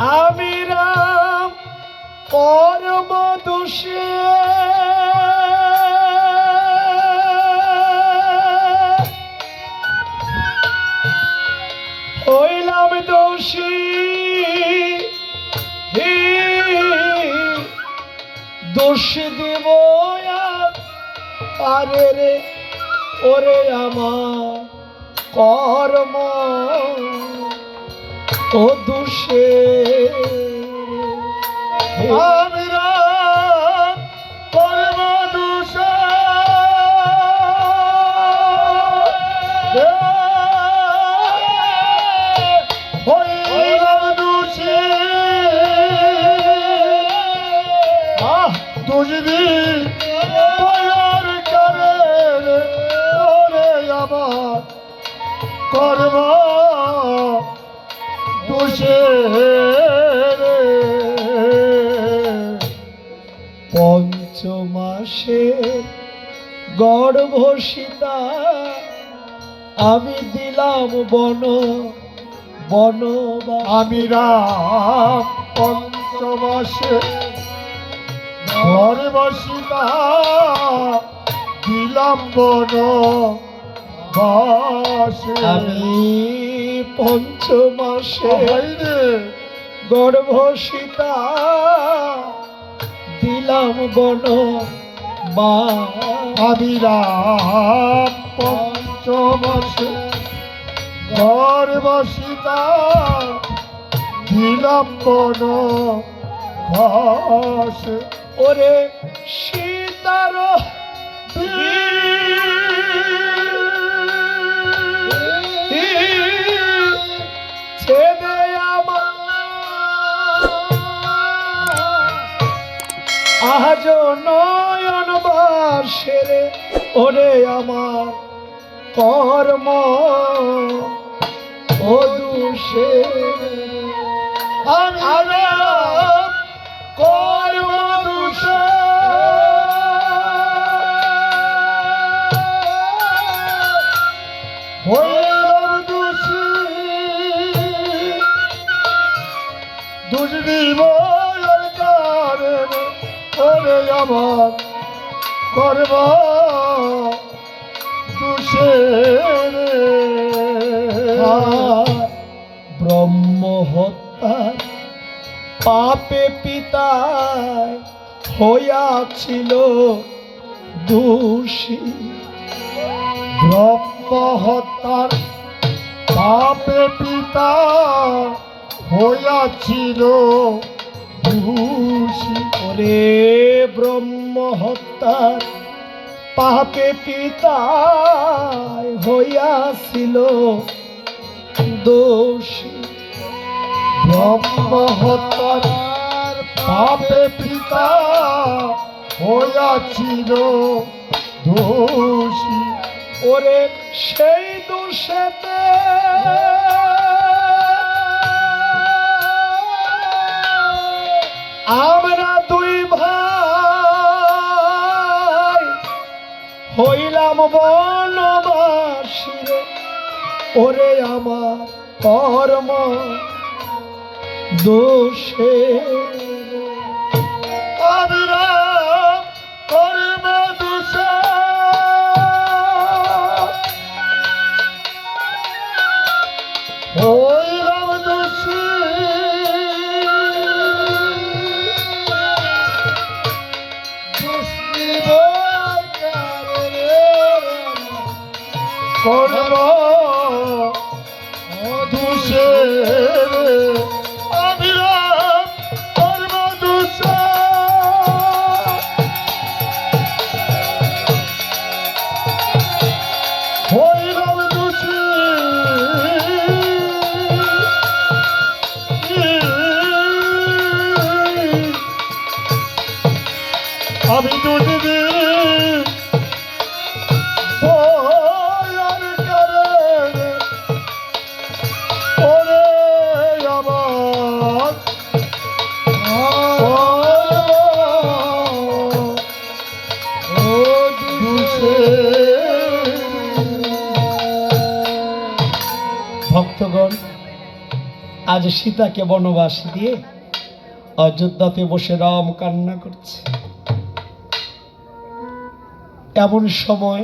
আমি রাম পরম দোষে। হইলাম দোষী। দোষ দেব আরে রে ওরে আমার কর্ম। ও দোষে। আমি রাম পরম হইলাম দোষী। আহ দুজদি বয়ার করে ওরে আমার কর্ম দোষে পঞ্চমাসে গর্ভসীতা আমি দিলাম বন বন আমি রাম পঞ্চমাসে ঘরে বসিতা দিলাম বন বাসে। আমি পঞ্চমাসে গর্ভসীতা দিলাম বন মা রাম পঞ্চমাসে ঘরে বসিতা দিলাম বন ওরে সীতার আজ নয়ন বাসেরে ওরে আমার কর্ম। ও দুষে আমি রাম কর্ম দোষে। ওরে আমার কর্ম দোষে ব্রহ্ম হত্যা পাপে পিতায় হইয়াছিল দোষী। ব্রহ্ম হত্যার পাপে পিতা হইয়াছিল দোষী ওরে ব্রহ্ম পাপে পিতায় হইয়াছিল। দোষী ব্রহ্ম হত্যার পাপে পিতা হইয়াছিল। দোষী ওরে সেই দোষেতে আমরা দুই ভাই হইলাম বনবাসী ওরে আমার কর্ম দোষে আমি ভক্তগণ আজ সীতাকে বনবাস দিয়ে অযোধ্যাতে বসে রাম কান্না করছে। এমন সময়